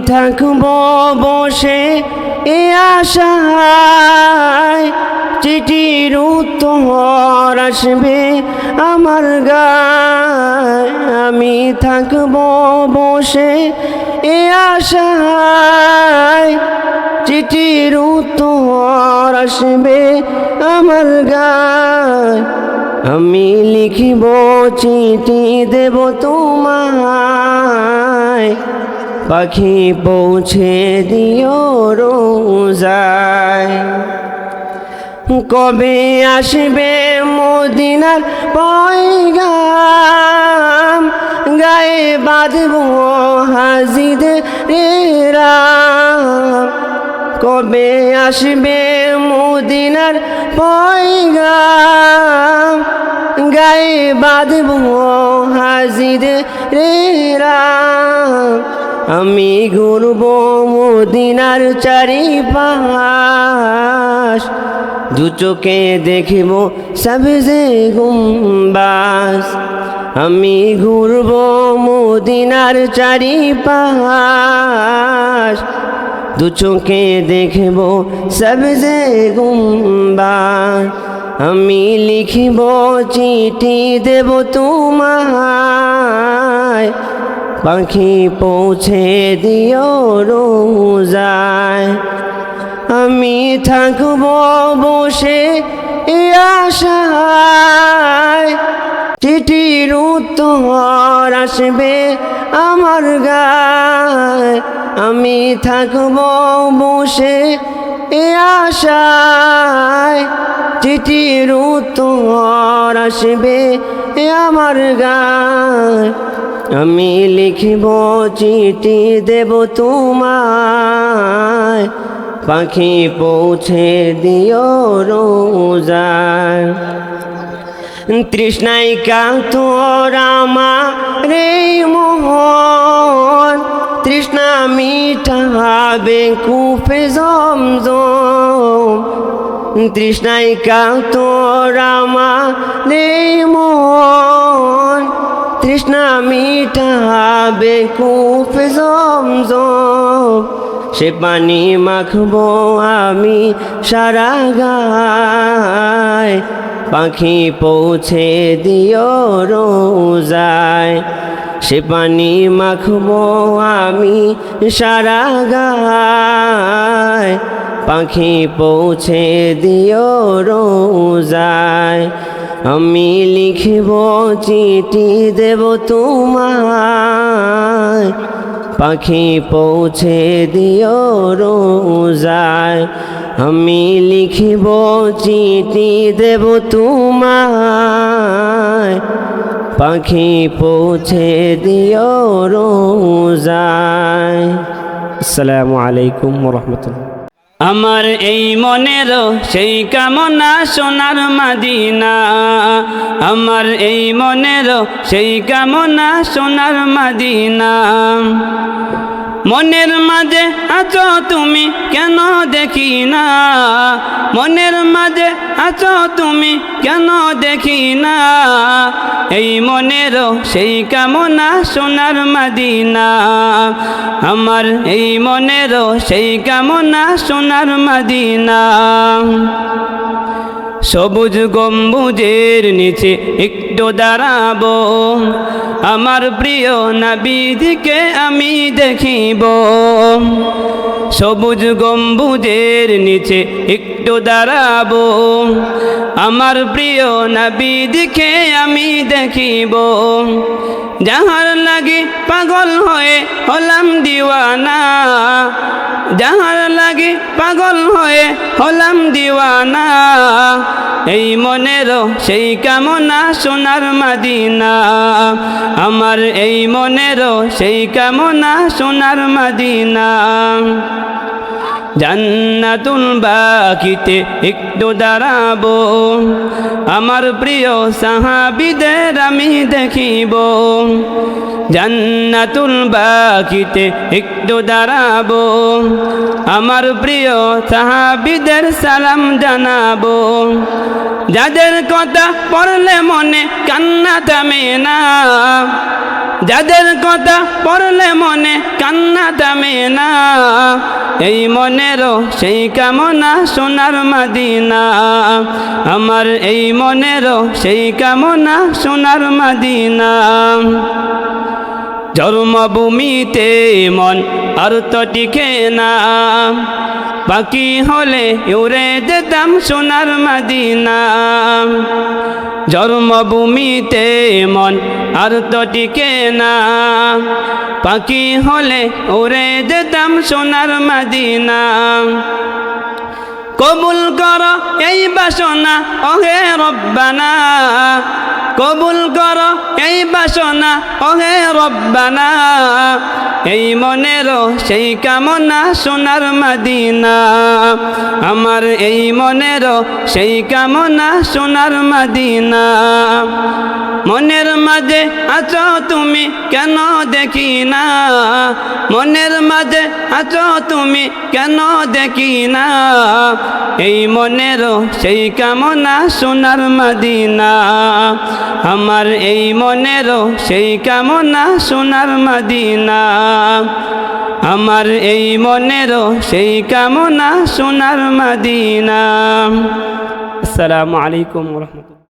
থাকব বসে এ আশায়। চিঠির উত্তর আসবে আমার গায়। আমি থাকব বসে এ আশায়। চিঠির উত্তর আসবে আমার গায়। আমি লিখিব চিঠি দেব তোমায়। পাখি পৌঁছে দিও রোজায়। কবে আসবে মদিনার পয়গাম? গায়ে বাঁধব হাজিদের রাম। কবে আসবে মদিনার পয়গাম? গায়ে বাঁধব হাজিদের রাম। আমি ঘুরব মদিনার চারি পাশ দু চোখে দেখিব সবজে গুম্বাস আমি ঘুরব মদিনার চারি পাশ দু চোখে দেখব সবজে গুম্বাস আমি লিখিব চিঠি দেব তোমায়। পাখি পৌঁছে দিও রোজায়। আমি থাকব বসে আশায়। চিঠির উত্তর আসবে আমার গায়। আমি থাকব বসে এ আশায়। চিঠির উত্তর আসবে আমার গায়। আমি লিখিব চিঠি দেব তোমায়। পাখি পৌঁছে দিও রোজায়। তৃষ্ণাই কাতর রে মোহন। তৃষ্ণা মিঠাবে কুফে জমজম। তৃষ্ণাই কাতর রে মোহন। তৃষ্ণা মিঠাবে কুফে জমজম, সে পানি মাখবো আমি সারা গায়। পাখি পৌঁছে দিও রোজায়, সে পানি মাখবো আমি সারা গায়। পাখি পৌঁছে দিও রোজায় আমি লিখব চিঠি দেব তোমায়। পাখি পৌঁছে দিও রোজায়। আমি লিখিব চিঠি দেব তোমায়। পাখি পৌঁছে দিও রোজায়। আসসালামু আলাইকুম রহমতুল্লাহ। আমার এই মনের সেই কামনা সোনার মাদিনা। আমার এই মনের সেই কামনা সোনার মাদিনা। মনের মাঝে আছো তুমি কেন দেখি না মনের মাঝে আছো তুমি কেন দেখি না এই মনের সেই কামনা সোনার মাদিনা। আমার এই মনের সেই কামনা সোনার মাদিনা। সবুজ গম্বুজের নিচে একটু দাঁড়াবো। আমার প্রিয় নাবিদিকে আমি দেখিব। সবুজ গম্বুজের নিচে একটু দাঁড়াবো। আমার প্রিয় নাবিদিকে আমি দেখিব। যাহার লাগে পাগল হয়ে হলাম দিওয়ানা। যাহার পাগল হয়ে হলাম দিওয়ানা। এই মনের সেই কামনা সোনার মাদিনা। আমার এই মনের সেই কামনা সোনার মাদিনা। জান্নাতুল বাকিতে একটু দাঁড়াবো। আমার প্রিয় সাহাবিদের আমি দেখিব। জান্নাতুল বাকিতে একটু দাঁড়াবো। আমার প্রিয় সাহাবিদের সালাম জানাব। যাদের কথা পড়লে মনে কান্না থামে না। যাদের কথা পড়লে মনে কান্না থামে না। এই মনেরও সেই কামনা সোনার মাদিনা। আমার এই মনেরও সেই কামনা সোনার মাদিনা। জন্মভূমিতে মন আর তো টিকে না। বাকি হলে উড়ে যেতাম সোনার মাদিনা। জন্মভূমিতে মন আর তো টিকে না। পাখি হলে উড়ে যেতাম সোনার মাদিনা। কবুল কর এই বাসনা, ওহে রব্বানা। কবুল কর এই বাসনা, ওহে রব্বানা। এই মনেরও সেই কামনা সোনার মাদিনা। আমার এই মনেরও সেই কামনা সোনার মাদিনা। মনের মাঝে আছো তুমি কেন দেখি না মনের মাঝে আছো তুমি কেন দেখি না এই মনেরও সেই কামনা সোনার মাদিনা। আমার এই মনেরও সেই কামনা সোনার মাদিনা। আমার এই মনেরও সেই কামনা সোনার মাদিনা। আসসালামু আলাইকুম রহমতুল্লাহ।